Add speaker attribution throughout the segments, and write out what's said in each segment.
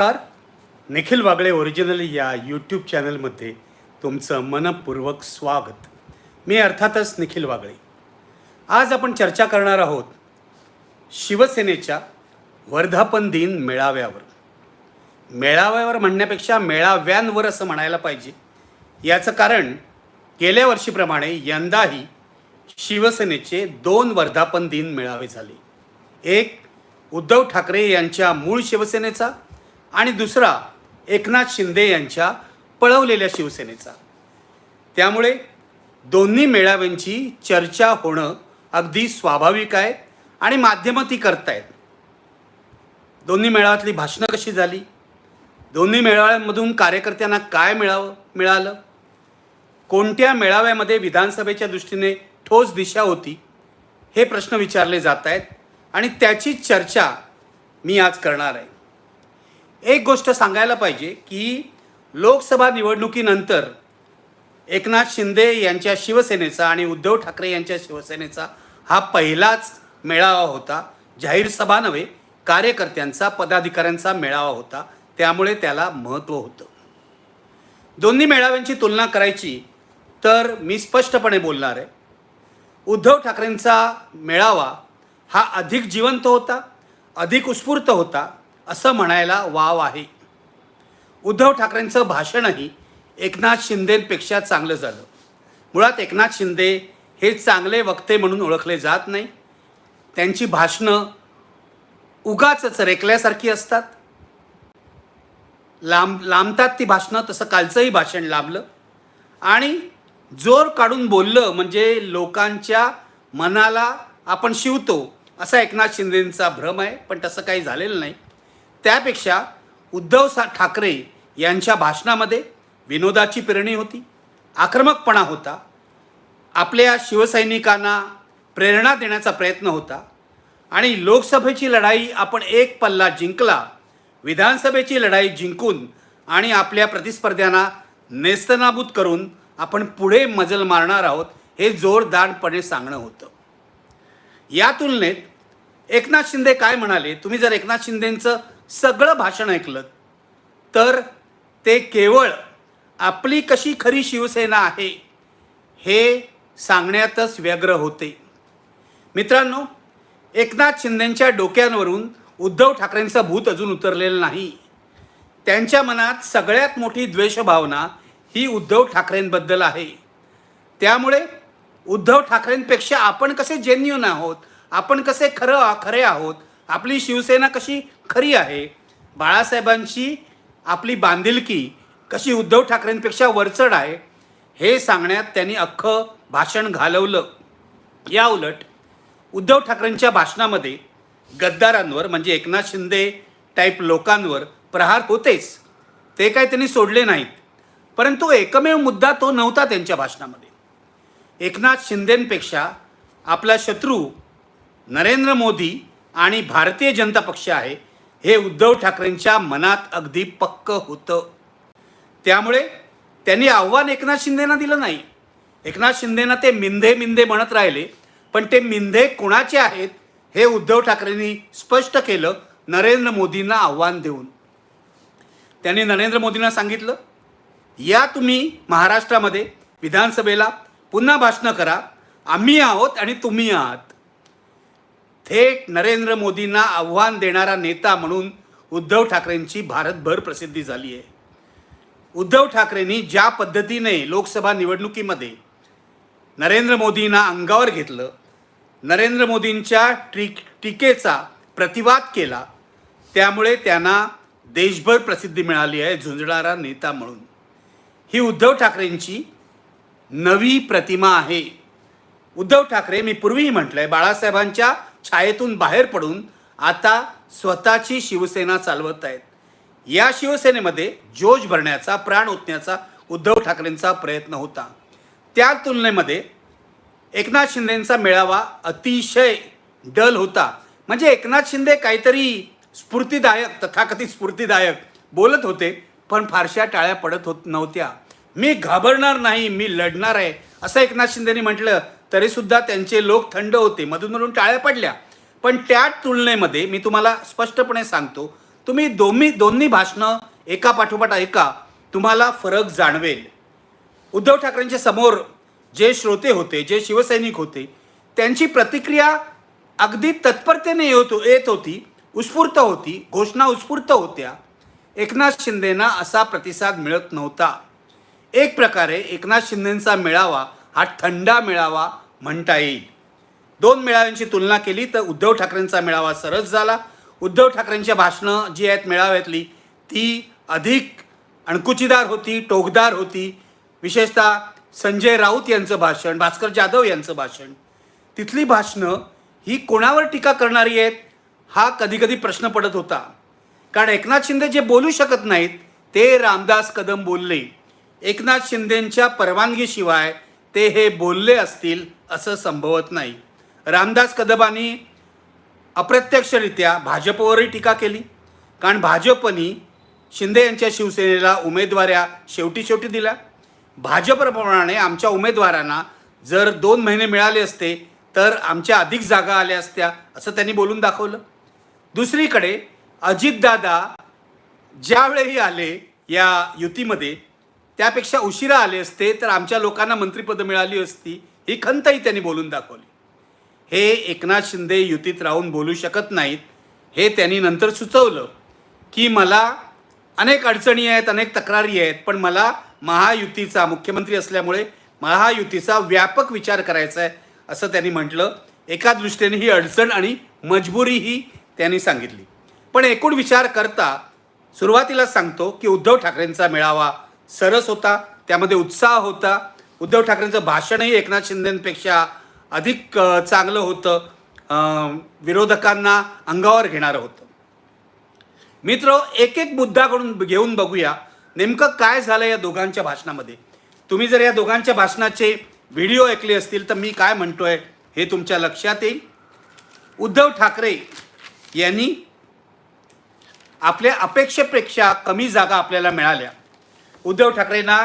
Speaker 1: नमस्कार. निखिल वागळे ओरिजिनल या यूट्यूब चॅनलमध्ये तुमचं मनपूर्वक स्वागत. मी अर्थातच निखिल वागळे आज आपण चर्चा करणार आहोत शिवसेनेच्या वर्धापन दिन मेळाव्यावर. मेळाव्यावर म्हणण्यापेक्षा मेळाव्यांवर असं म्हणायला पाहिजे. याचं कारण गेल्या वर्षीप्रमाणे यंदाही शिवसेनेचे दोन वर्धापन दिन मेळावे झाले. एक उद्धव ठाकरे यांच्या मूळ शिवसेनेचा आणि दुसरा एकनाथ शिंदे यांच्या पळवलेल्या शिवसेनेचा. त्यामुळे दोन्ही मेळाव्यांची चर्चा होणं अगदी स्वाभाविक आहे आणि माध्यमं ती करतायत. दोन्ही मेळाव्यातली भाषणं कशी झाली? दोन्ही मेळाव्यांमधून कार्यकर्त्यांना काय मिळावं मिळालं? कोणत्या मेळाव्यामध्ये विधानसभेच्या दृष्टीने ठोस दिशा होती? हे प्रश्न विचारले जात आहेत आणि त्याची चर्चा मी आज करणार आहे. एक गोष्ट सांगायला पाहिजे की लोकसभा निवडणुकीनंतर एकनाथ शिंदे यांच्या शिवसेनेचा आणि उद्धव ठाकरे यांच्या शिवसेनेचा हा पहिलाच मेळावा होता. जाहीर सभा नव्हे कार्यकर्त्यांचा पदाधिकाऱ्यांचा मेळावा होता. त्यामुळे त्याला महत्त्व होतं. दोन्ही मेळाव्यांची तुलना करायची तर मी स्पष्टपणे बोलणार आहे. उद्धव ठाकरेंचा मेळावा हा अधिक जिवंत होता अधिक उत्स्फूर्त होता. असं म्हणायला वाव आहे. उद्धव ठाकरेंचं भाषणही एकनाथ शिंदेपेक्षा चांगलं झालं. मुळात एकनाथ शिंदे हे चांगले वक्ते म्हणून ओळखले जात नाही. त्यांची भाषणं उगाच रेकल्यासारखी असतात. लांब लांबतात ती भाषणं तसं कालचंही भाषण लांबलं. आणि जोर काढून बोललं म्हणजे लोकांच्या मनाला आपण शिवतो असा एकनाथ शिंदेंचा भ्रम आहे पण तसं काही झालेलं नाही. त्यापेक्षा उद्धव सा ठाकरे यांच्या भाषणामध्ये विनोदाची पेरणी होती आक्रमकपणा होता आपल्या शिवसैनिकांना प्रेरणा देण्याचा प्रयत्न होता आणि लोकसभेची लढाई आपण एक पल्ला जिंकला विधानसभेची लढाई जिंकून आणि आपल्या प्रतिस्पर्ध्यांना नेस्तनाबूत करून आपण पुढे मजल मारणार आहोत हे जोरदारपणे सांगणं होतं. या तुलनेत एकनाथ शिंदे काय म्हणाले? तुम्ही जर एकनाथ शिंदेंचं सगळं भाषण ऐकलं. तर ते केवळ आपली कशी खरी शिवसेना आहे हे सांगण्यातच व्यग्र होते. मित्रांनो एकनाथ शिंदेंच्या डोक्यांवरून उद्धव ठाकरेंचं भूत अजून उतरलेलं नाही. त्यांच्या मनात सगळ्यात मोठी द्वेषभावना ही उद्धव ठाकरेंबद्दल आहे. त्यामुळे उद्धव ठाकरेंपेक्षा आपण कसे जेन्युन आहोत आपण कसे खरं खरे आहोत आपली शिवसेना कशी खरी आहे? बाळासाहेबांची आपली बांधिलकी कशी उद्धव ठाकरेंपेक्षा वरचढ आहे? हे सांगण्यात त्यांनी अख्खं भाषण घालवलं. या उलट उद्धव ठाकरेंच्या भाषणामध्ये गद्दारांवर म्हणजे एकनाथ शिंदे टाईप लोकांवर प्रहार होतेच. ते काय त्यांनी सोडले नाहीत. परंतु एकमेव मुद्दा तो नव्हता त्यांच्या भाषणामध्ये. एकनाथ शिंदेंपेक्षा आपला शत्रू नरेंद्र मोदी आणि भारतीय जनता पक्ष आहे हे उद्धव ठाकरेंच्या मनात अगदी पक्क होतं. त्यामुळे त्यांनी आव्हान एकनाथ शिंदेना दिलं नाही. एकनाथ शिंदेना ते मिंधे मिंधे म्हणत राहिले पण ते मिंधे कोणाचे आहेत हे उद्धव ठाकरेंनी स्पष्ट केलं नरेंद्र मोदींना आव्हान देऊन. त्यांनी नरेंद्र मोदींना सांगितलं या तुम्ही महाराष्ट्रामध्ये विधानसभेला पुन्हा भाषणं करा आम्ही आहोत आणि तुम्ही आहात. थेट नरेंद्र मोदींना आव्हान देणारा नेता म्हणून उद्धव ठाकरेंची भारतभर प्रसिद्धी झाली आहे. उद्धव ठाकरेंनी ज्या पद्धतीने लोकसभा निवडणुकीमध्ये नरेंद्र मोदींना अंगावर घेतलं नरेंद्र मोदींच्या टी टीकेचा प्रतिवाद केला त्यामुळे त्यांना देशभर प्रसिद्धी मिळाली आहे झुंजणारा नेता म्हणून. ही उद्धव ठाकरेंची नवी प्रतिमा आहे. उद्धव ठाकरे मी पूर्वीही म्हटलं आहे बाळासाहेबांच्या छायेतून बाहेर पडून आता स्वतःची शिवसेना चालवत आहेत. या शिवसेनेमध्ये जोश भरण्याचा प्राण ओतण्याचा उद्धव ठाकरेंचा प्रयत्न होता. त्या तुलनेमध्ये एकनाथ शिंदेंचा मेळावा अतिशय डल होता. म्हणजे एकनाथ शिंदे काहीतरी स्फूर्तीदायक तथाकथित स्फूर्तीदायक बोलत होते पण फारशा टाळ्या पडत होत नव्हत्या. मी घाबरणार नाही मी लढणार आहे असं एकनाथ शिंदेनी म्हटलं. तरीसुद्धा त्यांचे लोक थंड होते मधून मधून टाळ्या पडल्या. पण त्या तुलनेमध्ये मी तुम्हाला स्पष्टपणे सांगतो तुम्ही दोन्ही दोन्ही भाषणं एका पाठोपाठ ऐका तुम्हाला फरक जाणवेल. उद्धव ठाकरेंच्या समोर जे श्रोते होते जे शिवसैनिक होते त्यांची प्रतिक्रिया अगदी तत्परतेने येत येत होती उत्स्फूर्त होती घोषणा उत्स्फूर्त होत्या. एकनाथ शिंदेना असा प्रतिसाद मिळत नव्हता. एक प्रकारे एकनाथ शिंदेंचा मेळावा हा थंडा मेळावा म्हणता येईल. दोन मेळाव्यांची तुलना केली तर उद्धव ठाकरेंचा मेळावा सरस झाला. उद्धव ठाकरेंच्या भाषणं जी आहेत मेळाव्यातली ती अधिक अणकुचीदार होती टोकदार होती. विशेषतः संजय राऊत यांचं भाषण भास्कर जाधव यांचं भाषण तिथली भाषणं ही कोणावर टीका करणारी आहेत हा कधीकधी प्रश्न पडत होता. कारण एकनाथ शिंदे जे बोलू शकत नाहीत ते रामदास कदम बोलले. एकनाथ शिंदेंच्या परवानगीशिवाय ते हे बोलले असतील असं संभवत नाही. रामदास कदबांनी अप्रत्यक्षरित्या भाजपवरही टीका केली. कारण भाजपनी शिंदे यांच्या शिवसेनेला उमेदवाऱ्या शेवटी शेवटी दिल्या. भाजपप्रमाणे आमच्या उमेदवारांना जर दोन महिने मिळाले असते तर आमच्या अधिक जागा आल्या असत्या असं त्यांनी बोलून दाखवलं. दुसरीकडे अजितदादा ज्यावेळेही आले या युतीमध्ये त्यापेक्षा उशिरा आले असते तर आमच्या लोकांना मंत्रिपदं मिळाली असती ही खंतही त्यांनी बोलून दाखवली. हे एकनाथ शिंदे युतीत राहून बोलू शकत नाहीत हे त्यांनी नंतर सुचवलं की मला अनेक अडचणी आहेत अनेक तक्रारी आहेत पण मला महायुतीचा मुख्यमंत्री असल्यामुळे महायुतीचा व्यापक विचार करायचा आहे असं त्यांनी म्हटलं. एका दृष्टीने ही अडचण आणि मजबुरीही त्यांनी सांगितली. पण एकूण विचार करता सुरुवातीला सांगतो की उद्धव ठाकरेंचा मेळावा सरस होता त्यामध्ये उत्साह होता. उद्धव ठाकरेंचं भाषणही एकनाथ शिंदेपेक्षा अधिक चांगलं होतं. विरोधकांना अंगावर घेणारं होतं. मित्र एक एक मुद्दाकडून घेऊन बघूया नेमकं काय झालं या दोघांच्या भाषणामध्ये? तुम्ही जर या दोघांच्या भाषणाचे व्हिडिओ ऐकले असतील तर मी काय म्हणतोय हे तुमच्या लक्षात येईल. उद्धव ठाकरे यांनी आपल्या अपेक्षेपेक्षा कमी जागा आपल्याला मिळाल्या. उद्धव ठाकरेंना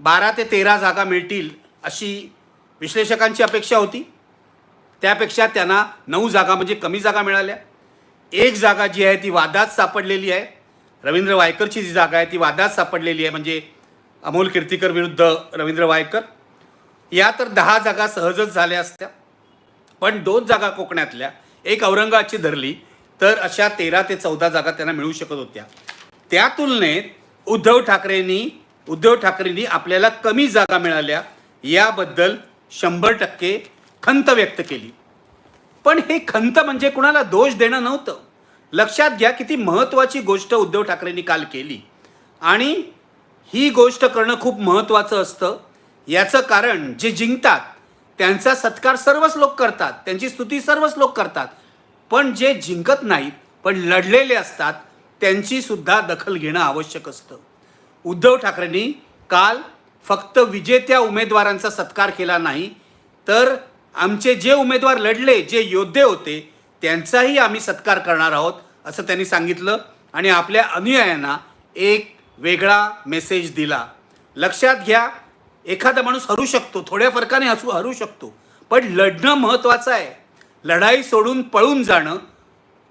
Speaker 1: बारा ते तेरा जागा मिळतील अशी विश्लेषकांची अपेक्षा होती. त्यापेक्षा त्यांना नऊ जागा म्हणजे कमी जागा मिळाल्या. एक जागा जी आहे ती वादात सापडलेली आहे. रवींद्र वायकरची जी जागा आहे ती वादात सापडलेली आहे म्हणजे अमोल कीर्तीकर विरुद्ध रवींद्र वायकर. या तर दहा जागा सहजच झाल्या असत्या. पण दोन जागा कोकणातल्या एक औरंगाबादची धरली तर अशा तेरा ते चौदा जागा त्यांना मिळू शकत होत्या. त्या तुलनेत उद्धव ठाकरेंनी उद्धव ठाकरेंनी आपल्याला कमी जागा मिळाल्या याबद्दल शंभर टक्के खंत व्यक्त केली. पण हे खंत म्हणजे कुणाला दोष देणं नव्हतं. लक्षात घ्या किती महत्त्वाची गोष्ट उद्धव ठाकरेंनी काल केली. आणि ही गोष्ट करणं खूप महत्त्वाचं असतं. याचं कारण जे जिंकतात त्यांचा सत्कार सर्वच लोक करतात त्यांची स्तुती सर्वच लोक करतात. पण जे जिंकत नाहीत पण लढलेले असतात त्यांची सुद्धा दखल घेणं आवश्यक असतं. उद्धव ठाकरेंनी काल फक्त विजेत्या उमेदवारांचा सत्कार केला नाही तर आमचे जे उमेदवार लढले जे योद्धे होते त्यांचाही आम्ही सत्कार करणार आहोत असं त्यांनी सांगितलं आणि आपल्या अनुयायांना एक वेगळा मेसेज दिला. लक्षात घ्या एखादा माणूस हरू शकतो थोड्या फरकाने हसू हरू शकतो पण लढणं महत्त्वाचं आहे. लढाई सोडून पळून जाणं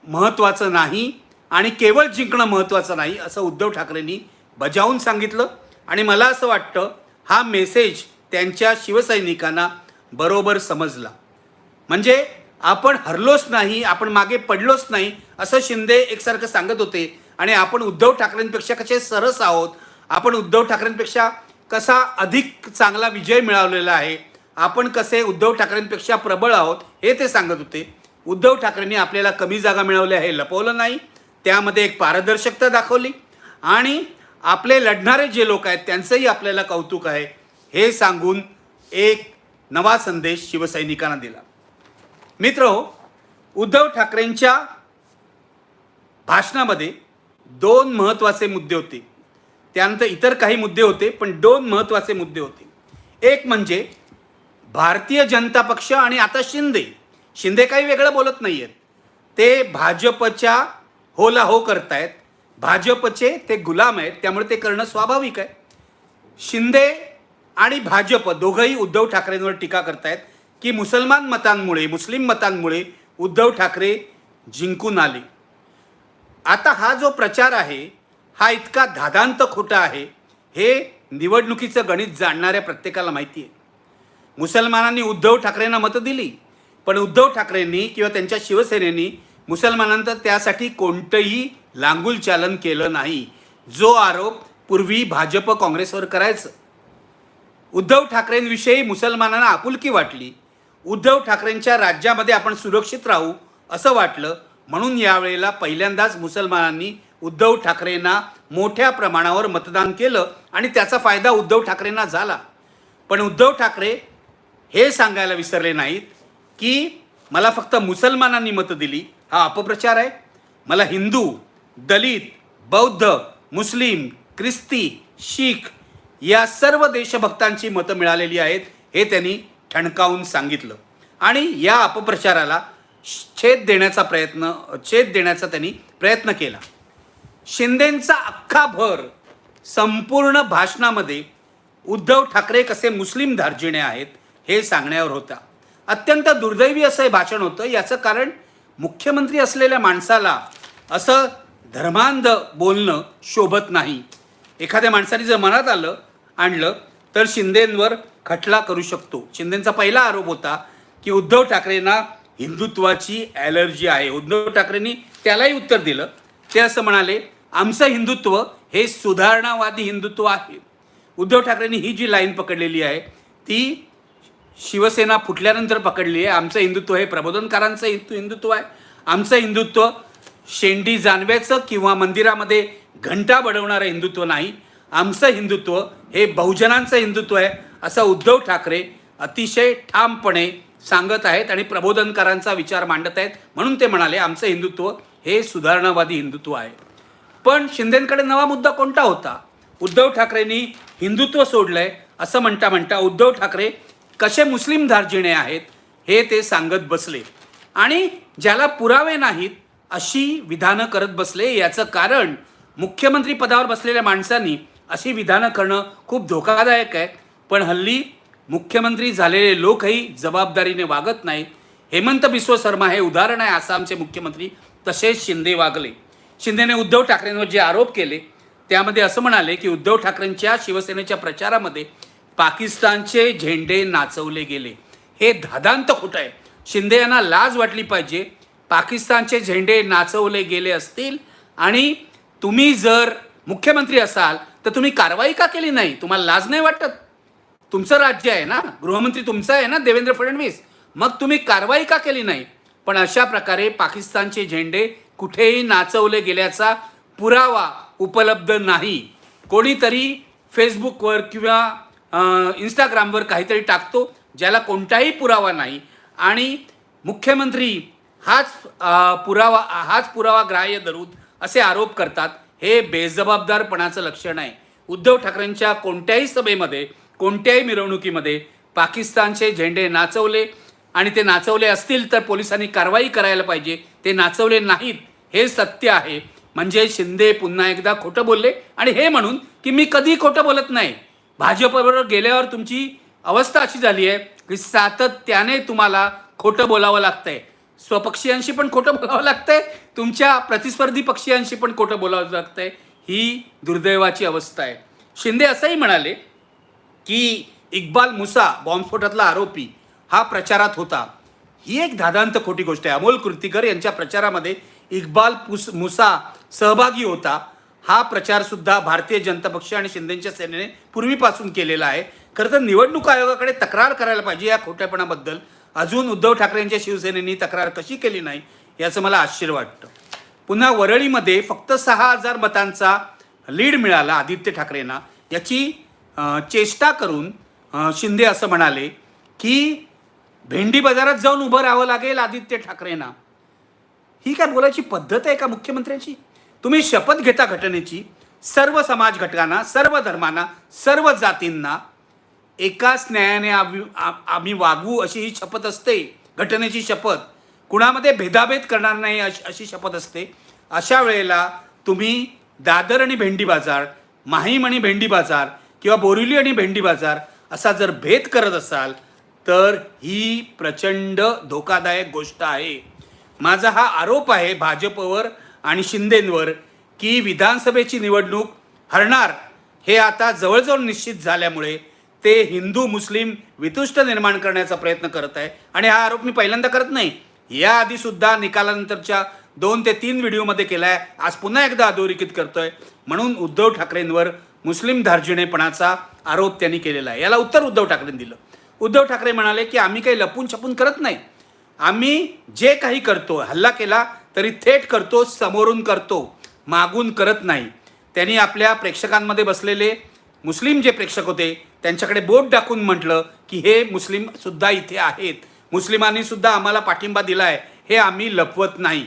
Speaker 1: महत्त्वाचं नाही. आणि केवळ जिंकणं महत्त्वाचं नाही असं उद्धव ठाकरेंनी बजावून सांगितलं. आणि मला असं वाटतं हा मेसेज त्यांच्या शिवसैनिकांना बरोबर समजला. म्हणजे आपण हरलोच नाही आपण मागे पडलोच नाही असं शिंदे एकसारखं सांगत होते. आणि आपण उद्धव ठाकरेंपेक्षा कसे सरस आहोत? आपण उद्धव ठाकरेंपेक्षा कसा अधिक चांगला विजय मिळवलेला आहे? आपण कसे उद्धव ठाकरेंपेक्षा प्रबळ आहोत? हे ते सांगत होते. उद्धव ठाकरेंनी आपल्याला कमी जागा मिळवल्या हे लपवलं नाही. त्यामध्ये एक पारदर्शकता दाखवली आणि आपले लढणारे जे लोक आहेत त्यांचंही आपल्याला कौतुक आहे हे सांगून एक नवा संदेश शिवसैनिकांना दिला. मित्र हो, उद्धव ठाकरेंच्या भाषणामध्ये दोन महत्त्वाचे मुद्दे होते. त्यानंतर इतर काही मुद्दे होते पण दोन महत्त्वाचे मुद्दे होते. एक म्हणजे भारतीय जनता पक्ष आणि आता शिंदे. शिंदे काही वेगळं बोलत नाही आहेत ते भाजपच्या हो ला हो करतायत. भाजपचे ते गुलाम आहेत त्यामुळे ते करणं स्वाभाविक आहे. शिंदे आणि भाजप दोघंही उद्धव ठाकरेंवर टीका करतायत की मुसलमान मतांमुळे मुस्लिम मतांमुळे उद्धव ठाकरे जिंकून आले. आता हा जो प्रचार आहे हा इतका धादांत खोटा आहे हे निवडणुकीचं गणित जाणणाऱ्या प्रत्येकाला माहिती आहे मुसलमानांनी उद्धव ठाकरेंना मतं दिली पण उद्धव ठाकरेंनी किंवा त्यांच्या शिवसेनेनी मुसलमानांचं त्यासाठी कोणतंही लांगुल चालन केलं नाही. जो आरोप पूर्वी भाजप काँग्रेसवर करायचं. उद्धव ठाकरेंविषयी मुसलमानांना आपुलकी वाटली. उद्धव ठाकरेंच्या राज्यामध्ये आपण सुरक्षित राहू असं वाटलं. म्हणून यावेळेला पहिल्यांदाच मुसलमानांनी उद्धव ठाकरेंना मोठ्या प्रमाणावर मतदान केलं आणि त्याचा फायदा उद्धव ठाकरेंना झाला. पण उद्धव ठाकरे हे सांगायला विसरले नाहीत की मला फक्त मुसलमानांनी मतं दिली हा अपप्रचार आहे. मला हिंदू दलित बौद्ध मुस्लिम ख्रिस्ती शीख या सर्व देशभक्तांची मतं मिळालेली आहेत हे त्यांनी ठणकावून सांगितलं. आणि या अपप्रचाराला छेद देण्याचा प्रयत्न छेद देण्याचा त्यांनी प्रयत्न केला. शिंदेंचा अख्खा भर संपूर्ण भाषणामध्ये उद्धव ठाकरे कसे मुस्लिम धार्जिणे आहेत हे सांगण्यावर होता. अत्यंत दुर्दैवी असं हे भाषण होतं याचं कारण मुख्यमंत्री असलेल्या माणसाला असं धर्मांध बोलणं शोभत नाही. एखाद्या माणसाने जर मनात आलं आणलं तर शिंदेंवर खटला करू शकतो. शिंदेंचा पहिला आरोप होता की उद्धव ठाकरेंना हिंदुत्वाची ॲलर्जी आहे. उद्धव ठाकरेंनी त्यालाही उत्तर दिलं. ते असं म्हणाले आमचं हिंदुत्व हे सुधारणावादी हिंदुत्व आहे. उद्धव ठाकरेंनी ही जी लाईन पकडलेली आहे ती शिवसेना फुटल्यानंतर पकडली आहे. आमचं हिंदुत्व हे प्रबोधनकारांचं हिंदू हिंदुत्व आहे. आमचं हिंदुत्व शेंडी जानव्याचं किंवा मंदिरामध्ये घंटा बडवणारं हिंदुत्व नाही. आमचं हिंदुत्व हे बहुजनांचं हिंदुत्व आहे असं उद्धव ठाकरे अतिशय ठामपणे सांगत आहेत आणि प्रबोधनकारांचा विचार मांडत आहेत. म्हणून ते म्हणाले आमचं हिंदुत्व हे सुधारणावादी हिंदुत्व आहे. पण शिंदेकडे नवा मुद्दा कोणता होता? उद्धव ठाकरेंनी हिंदुत्व सोडलं आहे असं म्हणता म्हणता उद्धव ठाकरे कसे मुस्लिम धार्जिणे आहेत हे ते सांगत बसले. आणि ज्याला पुरावे नाहीत अशी विधानं करत बसले. याचं कारण मुख्यमंत्री पदावर बसलेल्या माणसांनी अशी विधानं करणं खूप धोकादायक आहे. पण हल्ली मुख्यमंत्री झालेले लोकही जबाबदारीने वागत नाहीत. हेमंत बिस्व शर्मा हे उदाहरण आहे आसामचे मुख्यमंत्री तसेच शिंदे वागले. शिंदेने उद्धव ठाकरेंवर जे आरोप केले त्यामध्ये असं म्हणाले की उद्धव ठाकरेंच्या शिवसेनेच्या प्रचारामध्ये पाकिस्तानचे झेंडे नाचवले गेले. हे धादांत खोटं आहे? शिंदे यांना लाज वाटली पाहिजे. पाकिस्तानचे झेंडे नाचवले गेले असतील आणि तुम्ही जर मुख्यमंत्री असाल तर तुम्ही कारवाई का केली नाही? तुम्हाला लाज नाही वाटत? तुमचं राज्य आहे ना? गृहमंत्री तुमचं आहे ना देवेंद्र फडणवीस? मग तुम्ही कारवाई का केली नाही? पण अशा प्रकारे पाकिस्तानचे झेंडे कुठेही नाचवले गेल्याचा पुरावा उपलब्ध नाही. कोणीतरी फेसबुकवर किंवा इंस्टाग्रामवर काहीतरी टाकतो ज्याला कोणताही पुरावा नाही. आणि मुख्यमंत्री हाच पुरावा हाच पुरावा ग्राह्य धरून असे आरोप करतात. हे बेजबाबदारपणाचं लक्षण आहे. उद्धव ठाकरेंच्या कोणत्याही सभेमध्ये कोणत्याही मिरवणुकीमध्ये पाकिस्तानचे झेंडे नाचवले आणि ते नाचवले असतील तर पोलिसांनी कारवाई करायला पाहिजे. ते नाचवले नाहीत हे सत्य आहे. म्हणजे शिंदे पुन्हा एकदा खोटं बोलले. आणि हे म्हणून की मी कधी खोटं बोलत नाही. भाजपबरोबर गेल्यावर तुमची अवस्था अशी झाली आहे की सातत्याने तुम्हाला खोटं बोलावं लागतंय. स्वपक्षीयांशी पण खोटं बोलावं लागतंय. तुमच्या प्रतिस्पर्धी पक्षीयांशी पण खोटं बोलावं लागतंय. ही दुर्दैवाची अवस्था आहे. शिंदे असंही म्हणाले की इक्बाल मुसा बॉम्बस्फोटातला आरोपी हा प्रचारात होता. ही एक धादांत खोटी गोष्ट आहे. अमोल कृतीकर यांच्या प्रचारामध्ये इक्बाल पुस मुसा सहभागी होता. हा प्रचार सुद्धा भारतीय जनता पक्ष आणि शिंदेच्या सेनेने पूर्वीपासून केलेला आहे. खरं तर निवडणूक आयोगाकडे तक्रार करायला पाहिजे या खोट्यापणाबद्दल अजून उद्धव ठाकरे यांच्या तक्रार कशी केली नाही याचं मला आश्चर्य वाटतं. पुन्हा वरळीमध्ये फक्त सहा हजार मतांचा लीड मिळाला आदित्य ठाकरेंना. याची चेष्टा करून शिंदे असं म्हणाले की भेंडी बाजारात जाऊन उभं राहावं लागेल आदित्य ठाकरेंना. ही काय बोलायची पद्धत आहे का मुख्यमंत्र्यांची? तुम्ही शपथ घेता घटनेची सर्व समाज घटकांना सर्व धर्मांना सर्व जातींना एकाच न्यायाने आम्ही आ- आम्ही वागू अशी ही शपथ असते घटनेची शपथ. कुणामध्ये भेदाभेद करणार नाही अशी अशी शपथ असते. अशा वेळेला तुम्ही दादर आणि भेंडी बाजार माहीम आणि भेंडी बाजार किंवा बोरिवली आणि भेंडी बाजार असा जर भेद करत असाल तर ही प्रचंड धोकादायक गोष्ट आहे. माझा हा आरोप आहे भाजपवर आणि शिंदेंवर की विधानसभेची निवडणूक हरणार हे आता जवळजवळ निश्चित झाल्यामुळे ते हिंदू मुस्लिम वितुष्ट निर्माण करण्याचा प्रयत्न करत आहे. आणि हा आरोप मी पहिल्यांदा करत नाही. याआधी सुद्धा निकालानंतरच्या दोन ते तीन व्हिडिओमध्ये केला आहे आज पुन्हा एकदा अधोरेखित करतोय. म्हणून उद्धव ठाकरेंवर मुस्लिम धार्जिणेपणाचा आरोप त्यांनी केलेला आहे. याला उत्तर उद्धव ठाकरेंनी दिलं. उद्धव ठाकरे म्हणाले की आम्ही काही लपून छपून करत नाही. आम्ही जे काही करतो हल्ला केला तरी थेट करतो समोरून करतो मागून करत नाही. त्यांनी आपल्या प्रेक्षकांमध्ये बसलेले मुस्लिम जे प्रेक्षक होते त्यांच्याकडे बोट टाकून म्हटलं की हे मुस्लिमसुद्धा इथे आहेत. मुस्लिमांनीसुद्धा आम्हाला पाठिंबा दिला आहे हे आम्ही लपवत नाही.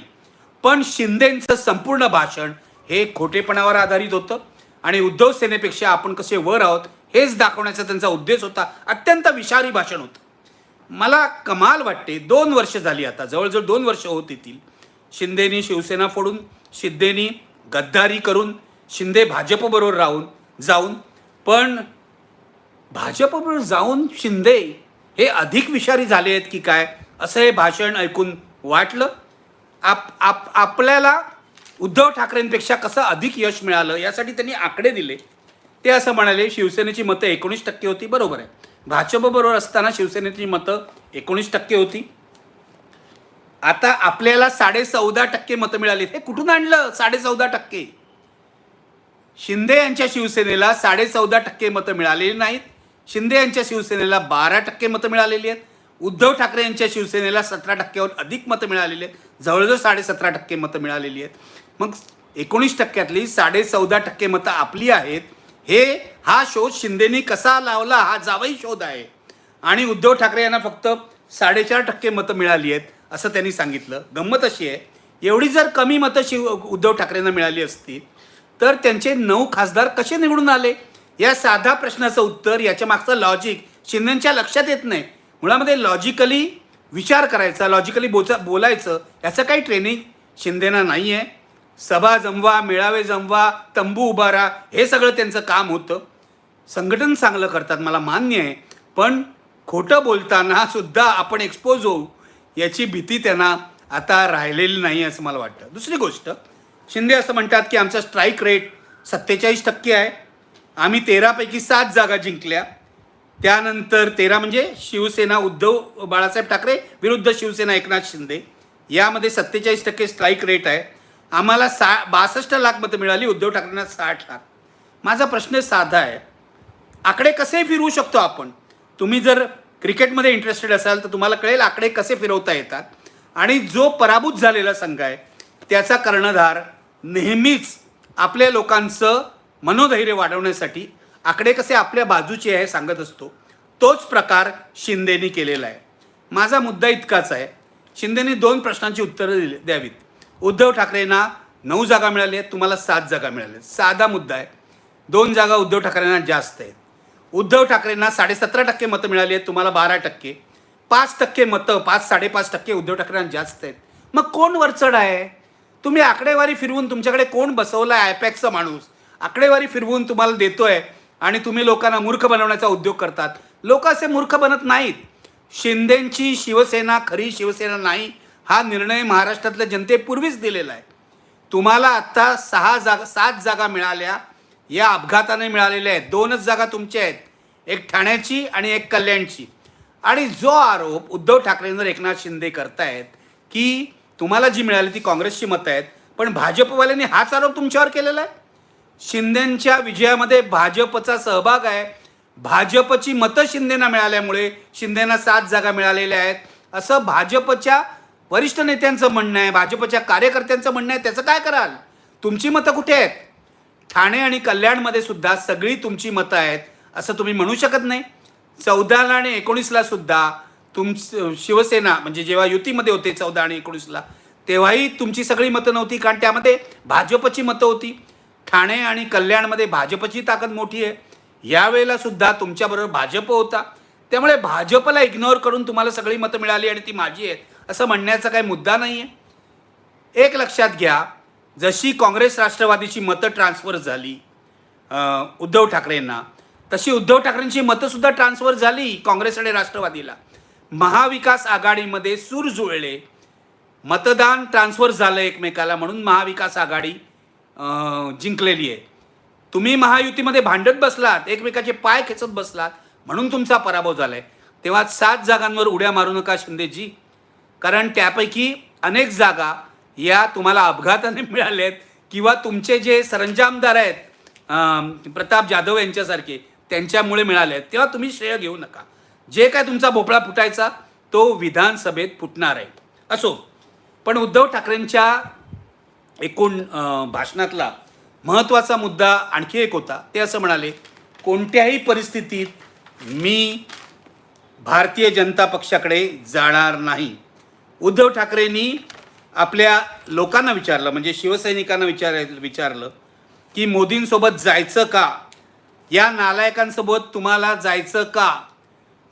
Speaker 1: पण शिंदेंचं संपूर्ण भाषण हे खोटेपणावर आधारित होतं आणि उद्धव सेनेपेक्षा आपण कसे वर आहोत हेच दाखवण्याचा त्यांचा उद्देश होता. अत्यंत विषारी भाषण होतं. मला कमाल वाटते दोन वर्ष झाली आता जवळजवळ दोन वर्ष होत येतील. शिंदेनी शिवसेना फोडून शिंदेनी गद्दारी करून शिंदे भाजपबरोबर राहून जाऊन. पण भाजपबरोबर जाऊन शिंदे हे अधिक विषारी झाले आहेत की काय असं हे भाषण ऐकून वाटलं? आप आप आपल्याला उद्धव ठाकरेंपेक्षा कसं अधिक यश मिळालं यासाठी त्यांनी आकडे दिले. ते असं म्हणाले शिवसेनेची मतं एकोणीस टक्के होती बरोबर आहे. भाजपबरोबर असताना शिवसेनेची मतं एकोणीस टक्के होती. आता आपल्याला साडे चौदा टक्के मतं मिळाली हे कुठून आणलं साडे चौदा टक्के? शिंदे यांच्या शिवसेनेला साडे चौदा टक्के मतं मिळालेली नाहीत. शिंदे यांच्या शिवसेनेला बारा टक्के मतं मिळालेली आहेत. उद्धव ठाकरे यांच्या शिवसेनेला सतरा टक्क्यावर अधिक मतं मिळालेली आहेत. जवळजवळ साडे सतरा टक्के मतं मिळालेली आहेत. मग एकोणीस टक्क्यातली साडे चौदा टक्के मतं आपली आहेत. हे हा शोध शिंदेनी कसा लावला हा जावई शोध आहे. आणि उद्धव ठाकरे यांना फक्त साडेचार टक्के मतं मिळाली आहेत. असं त्यांनी सांगितलं. गंमत अशी आहे एवढी जर कमी मतं शिव उद्धव ठाकरेंना मिळाली असती तर त्यांचे नऊ खासदार कसे निवडून आले? या साधा प्रश्नाचं उत्तर याच्या मागचं लॉजिक शिंदेच्या लक्षात येत नाही. मुळामध्ये लॉजिकली विचार करायचा लॉजिकली बोचा बोलायचं याचं काही ट्रेनिंग शिंदेना नाही आहे सभा जमवा मेळावे जमवा तंबू उभारा हे सगळं त्यांचं काम होतं. संघटन चांगलं करतात मला मान्य आहे. पण खोटं बोलताना सुद्धा आपण एक्सपोज होऊ. याची भीती त्यांना आता राहिलेली नाही असं मला वाटतं. दुसरी गोष्ट शिंदे असं म्हणतात की आमचा स्ट्राईक रेट सत्तेचाळीस टक्के आहे. आम्ही तेरापैकी सात जागा जिंकल्या. त्यानंतर तेरा म्हणजे शिवसेना उद्धव बाळासाहेब ठाकरे विरुद्ध शिवसेना एकनाथ शिंदे. यामध्ये सत्तेचाळीस टक्के स्ट्राईक रेट आहे. आम्हाला सा बासष्ट लाख मतं मिळाली उद्धव ठाकरेंना साठ लाख. माझा प्रश्न साधा आहे. आकडे कसे फिरवू शकतो आपण? तुम्ही जर क्रिकेटमध्ये इंटरेस्टेड असाल तर तुम्हाला कळेल आकडे कसे फिरवता येतात. आणि जो पराभूत झालेला संघ आहे त्याचा कर्णधार नेहमीच आपल्या लोकांचं मनोधैर्य वाढवण्यासाठी आकडे कसे आपल्या बाजूचे आहे सांगत असतो. तोच प्रकार शिंदेनी केलेला आहे. माझा मुद्दा इतकाच आहे. शिंदेनी दोन प्रश्नांची उत्तरं दिली द्यावीत. उद्धव ठाकरेंना नऊ जागा मिळाल्या आहेत तुम्हाला सात जागा मिळाल्या आहेत. साधा मुद्दा आहे. दोन जागा उद्धव ठाकरेंना जास्त आहेत. उद्धव ठाकरेंना साडेसतरा टक्के मतं मिळाली आहेत तुम्हाला बारा टक्के. पाच टक्के मतं पाच साडेपाच टक्के उद्धव ठाकरेंना जास्त आहेत. मग कोण वरचढ आहे? तुम्ही आकडेवारी फिरवून तुमच्याकडे कोण बसवला आहे आयपॅकचा माणूस? आकडेवारी फिरवून तुम्हाला देतोय आणि तुम्ही लोकांना मूर्ख बनवण्याचा उद्योग करतात. लोक असे मूर्ख बनत नाहीत. शिंदेंची शिवसेना खरी शिवसेना नाही हा निर्णय महाराष्ट्रातल्या जनतेपूर्वीच दिलेला आहे. तुम्हाला आत्ता सहा जागा सात जागा मिळाल्या या अपघाताने मिळालेल्या आहेत. दोनच जागा तुमच्या आहेत. एक ठाण्याची आणि एक कल्याणची. आणि जो आरोप उद्धव ठाकरेंवर एकनाथ शिंदे करतायत की तुम्हाला जी मिळाली ती काँग्रेसची मतं आहेत पण भाजपवाल्यांनी हाच आरोप तुमच्यावर केलेला आहे? शिंदेंच्या विजयामध्ये भाजपचा सहभाग आहे. भाजपची मतं शिंदेना मिळाल्यामुळे शिंदेना सात जागा मिळालेल्या आहेत. असं भाजपच्या वरिष्ठ नेत्यांचं म्हणणं आहे भाजपच्या कार्यकर्त्यांचं म्हणणं आहे त्याचं काय कराल? तुमची मतं कुठे आहेत? ठाणे आणि कल्याणमध्ये सुद्धा सगळी तुमची मतं आहेत असं तुम्ही म्हणू शकत नाही. चौदाला आणि एकोणीसला सुद्धा तुम शिवसेना म्हणजे जेव्हा युतीमध्ये होते चौदा आणि एकोणीसला तेव्हाही तुमची सगळी मतं नव्हती कारण त्यामध्ये भाजपची मतं होती. ठाणे आणि कल्याणमध्ये भाजपची ताकद मोठी आहे. यावेळेला सुद्धा तुमच्याबरोबर भाजप होता. त्यामुळे भाजपला इग्नोर करून तुम्हाला सगळी मतं मिळाली आणि ती माझी आहेत असं म्हणण्याचा काही मुद्दा नाही आहे एक लक्षात घ्या जशी काँग्रेस राष्ट्रवादीची मतं ट्रान्सफर झाली उद्धव ठाकरेंना तशी उद्धव ठाकरेंची मतंसुद्धा ट्रान्सफर झाली काँग्रेस आणि राष्ट्रवादीला. महाविकास आघाडीमध्ये सूर जुळले. मतदान ट्रान्सफर झालं एकमेकाला म्हणून महाविकास आघाडी जिंकलेली आहे. तुम्ही महायुतीमध्ये भांडत बसलात एकमेकाचे पाय खेचत बसलात म्हणून तुमचा पराभव झाला आहे तेव्हा सात जागांवर उड्या मारू नका शिंदेजी. कारण त्यापैकी अनेक जागा या तुम्हाला अपघाताने मिळाल्या आहेत किंवा तुमचे जे सरंजामदार आहेत प्रताप जाधव यांच्यासारखे त्यांच्यामुळे मिळाले आहेत तेव्हा तुम्ही श्रेय घेऊ नका. जे काय तुमचा भोपळा फुटायचा तो विधानसभेत फुटणार आहे. असो पण उद्धव ठाकरेंच्या एकूण भाषणातला महत्त्वाचा मुद्दा आणखी एक होता. ते असं म्हणाले कोणत्याही परिस्थितीत मी भारतीय जनता पक्षाकडे जाणार नाही. उद्धव ठाकरेंनी आपल्या लोकांना विचारलं म्हणजे शिवसैनिकांना विचार विचारलं की मोदींसोबत जायचं का? या नालायकांसोबत तुम्हाला जायचं का?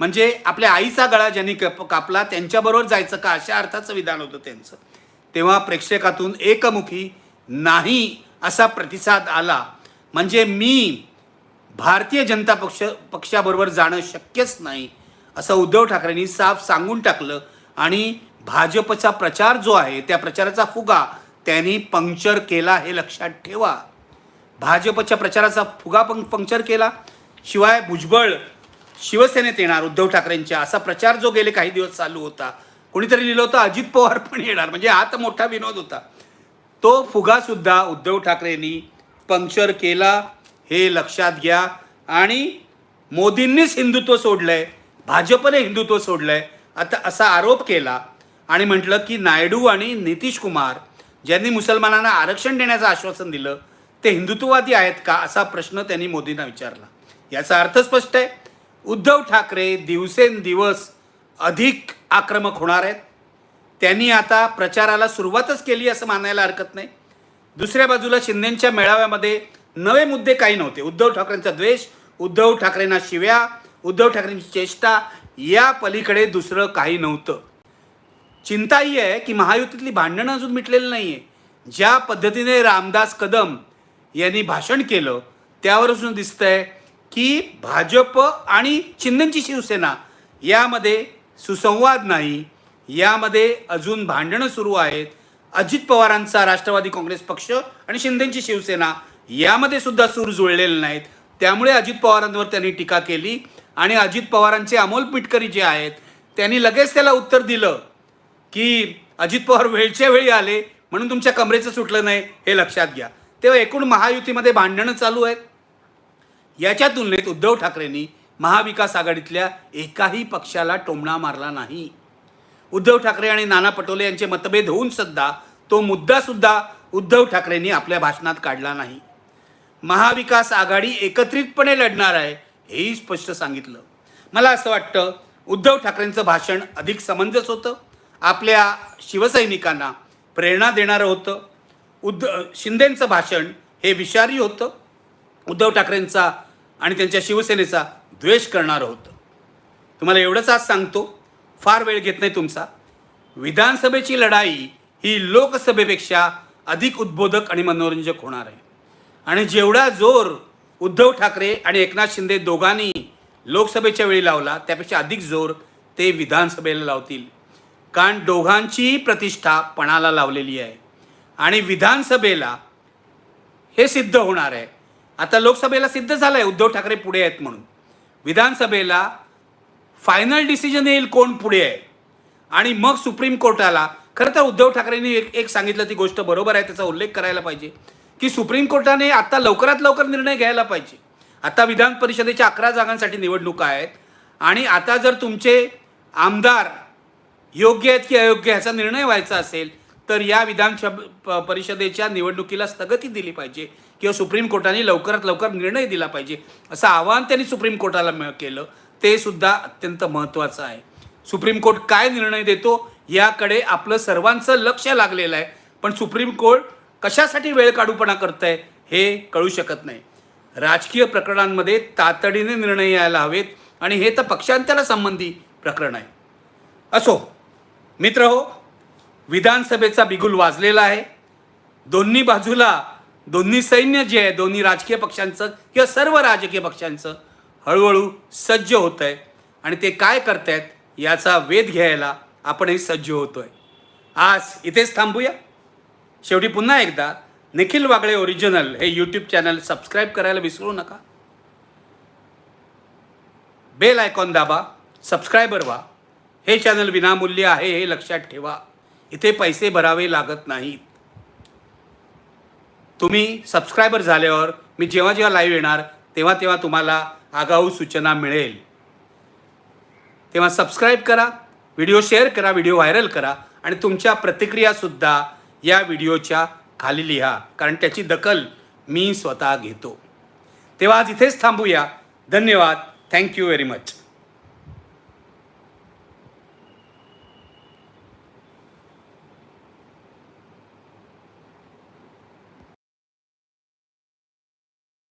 Speaker 1: म्हणजे आपल्या आईचा गळा ज्यांनी कप कापला त्यांच्याबरोबर जायचं का? अशा अर्थाचं विधान होतं त्यांचं. तेव्हा प्रेक्षकातून एकमुखी नाही असा प्रतिसाद आला. म्हणजे मी भारतीय जनता पक्ष पक्षाबरोबर जाणं शक्यच नाही असं उद्धव ठाकरेंनी साफ सांगून टाकलं आणि भाजपचा प्रचार जो आहे त्या प्रचाराचा फुगा त्यांनी पंक्चर केला हे लक्षात ठेवा. भाजपच्या प्रचाराचा फुगा पं पंक्चर केला. शिवाय भुजबळ शिवसेनेत येणार उद्धव ठाकरेंच्या. असा प्रचार जो गेले काही दिवस चालू होता. कोणीतरी लिहिलं होतं अजित पवार पण येणार. म्हणजे हा तर मोठा विनोद होता. तो फुगासुद्धा उद्धव ठाकरेंनी पंक्चर केला हे लक्षात घ्या. आणि मोदींनीच हिंदुत्व सोडलंय. भाजपने हिंदुत्व सोडलंय. आता असा आरोप केला आणि म्हटलं की नायडू आणि नितीश कुमार ज्यांनी मुसलमानांना आरक्षण देण्याचं आश्वासन दिलं ते हिंदुत्ववादी आहेत का असा प्रश्न त्यांनी मोदींना विचारला. याचा अर्थ स्पष्ट आहे. उद्धव ठाकरे दिवसेंदिवस अधिक आक्रमक होणार आहेत. त्यांनी आता प्रचाराला सुरुवातच केली असं मानायला हरकत नाही. दुसऱ्या बाजूला शिंदेच्या मेळाव्यामध्ये नवे मुद्दे काही नव्हते. उद्धव ठाकरेंचा द्वेष उद्धव ठाकरेंना शिव्या उद्धव ठाकरेंची चेष्टा या पलीकडे दुसरं काही नव्हतं. चिंता ही आहे की महायुतीतली भांडणं अजून मिटलेली नाही आहे ज्या पद्धतीने रामदास कदम यांनी भाषण केलं त्यावरून दिसतंय की भाजप आणि शिंदेची शिवसेना यामध्ये सुसंवाद नाही. यामध्ये अजून भांडणं सुरू आहेत. अजित पवारांचा राष्ट्रवादी काँग्रेस पक्ष आणि शिंदेची शिवसेना यामध्ये सुद्धा सूर जुळलेले नाहीत. त्यामुळे अजित पवारांवर त्यांनी टीका केली आणि अजित पवारांचे अमोल पिटकरी जे आहेत त्यांनी लगेच त्याला उत्तर दिलं. की अजित पवार वेळच्या वेळी आले म्हणून तुमच्या कमरेचं सुटलं नाही हे लक्षात घ्या. तेव्हा एकूण महायुतीमध्ये भांडणं चालू आहेत. याच्या तुलनेत उद्धव ठाकरेंनी महाविकास आघाडीतल्या एकाही पक्षाला टोमणा मारला नाही. उद्धव ठाकरे आणि नाना पटोले यांचे मतभेद होऊन सुद्धा तो मुद्दासुद्धा उद्धव ठाकरेंनी आपल्या भाषणात काढला नाही. महाविकास आघाडी एकत्रितपणे लढणार आहे हेही स्पष्ट सांगितलं. मला असं वाटतं उद्धव ठाकरेंचं भाषण अधिक समंजस होतं. आपल्या शिवसैनिकांना प्रेरणा देणारं होतं. उद्ध शिंदेंचं भाषण हे विषारी होतं. उद्धव ठाकरेंचा आणि त्यांच्या शिवसेनेचा द्वेष करणारं होतं. तुम्हाला एवढंच आज सांगतो. फार वेळ घेत नाही तुमचा. विधानसभेची लढाई ही लोकसभेपेक्षा अधिक उद्बोधक आणि मनोरंजक होणार आहे. आणि जेवढा जोर उद्धव ठाकरे आणि एकनाथ शिंदे दोघांनी लोकसभेच्या वेळी लावला त्यापेक्षा अधिक जोर ते विधानसभेला लावतील. कारण दोघांचीही प्रतिष्ठा पणाला लावलेली आहे. आणि विधानसभेला हे सिद्ध होणार आहे. आता लोकसभेला सिद्ध झालं आहे उद्धव ठाकरे पुढे आहेत म्हणून. विधानसभेला फायनल डिसिजन येईल कोण पुढे आहे? आणि मग सुप्रीम कोर्टाला खरं तर उद्धव ठाकरेंनी एक एक सांगितलं ती गोष्ट बरोबर आहे त्याचा उल्लेख करायला पाहिजे. की सुप्रीम कोर्टाने आता लवकरात लवकर निर्णय घ्यायला पाहिजे. आता विधान परिषदेच्या अकरा जागांसाठी निवडणुका आहेत. आणि आता जर तुमचे आमदार योग्य आहेत की अयोग्य ह्याचा निर्णय व्हायचा असेल तर या विधान प- परिषदेच्या निवडणुकीला स्थगिती दिली पाहिजे किंवा सुप्रीम कोर्टाने लवकरात लवकर निर्णय दिला पाहिजे असं आवाहन त्यांनी सुप्रीम कोर्टाला केलं. ते सुद्धा अत्यंत महत्त्वाचं आहे. सुप्रीम कोर्ट काय निर्णय देतो याकडे आपलं सर्वांचं लक्ष लागलेलं आहे. पण सुप्रीम कोर्ट कशासाठी वेळ काढूपणा करत आहे हे कळू शकत नाही. राजकीय प्रकरणांमध्ये तातडीने निर्णय यायला हवेत आणि हे तर पक्षांतरा संबंधी प्रकरण आहे. असो. मित्र हो विधानसभेचा बिगुल वाजलेला आहे. दोन्ही बाजूला दोन्ही सैन्य जे आहे दोन्ही राजकीय पक्षांचं किंवा सर्व राजकीय पक्षांचं हळूहळू सज्ज होत आहे आणि ते काय करतायत याचा वेध घ्यायला आपणही सज्ज होतो आहे आज इथेच थांबूया. शेवटी पुन्हा एकदा निखिल वागळे ओरिजिनल हे यूट्यूब चॅनल सबस्क्राईब करायला विसरू नका. बेल आयकॉन दाबा सबस्क्रायबर व्हा. हे चॅनल विनामूल्य आहे हे लक्षात ठेवा. इथे पैसे भरावे लागत नाहीत. तुम्ही सबस्क्रायबर झाल्यावर मी जेव्हा जेव्हा लाईव्ह येणार तेव्हा तेव्हा तुम्हाला आगाऊ सूचना मिळेल. तेव्हा सबस्क्राईब करा व्हिडिओ शेअर करा व्हिडिओ व्हायरल करा आणि तुमच्या प्रतिक्रियासुद्धा या व्हिडिओच्या खाली लिहा. कारण त्याची दखल मी स्वतः घेतो. तेव्हा आज इथेच थांबूया. धन्यवाद. Thank you very much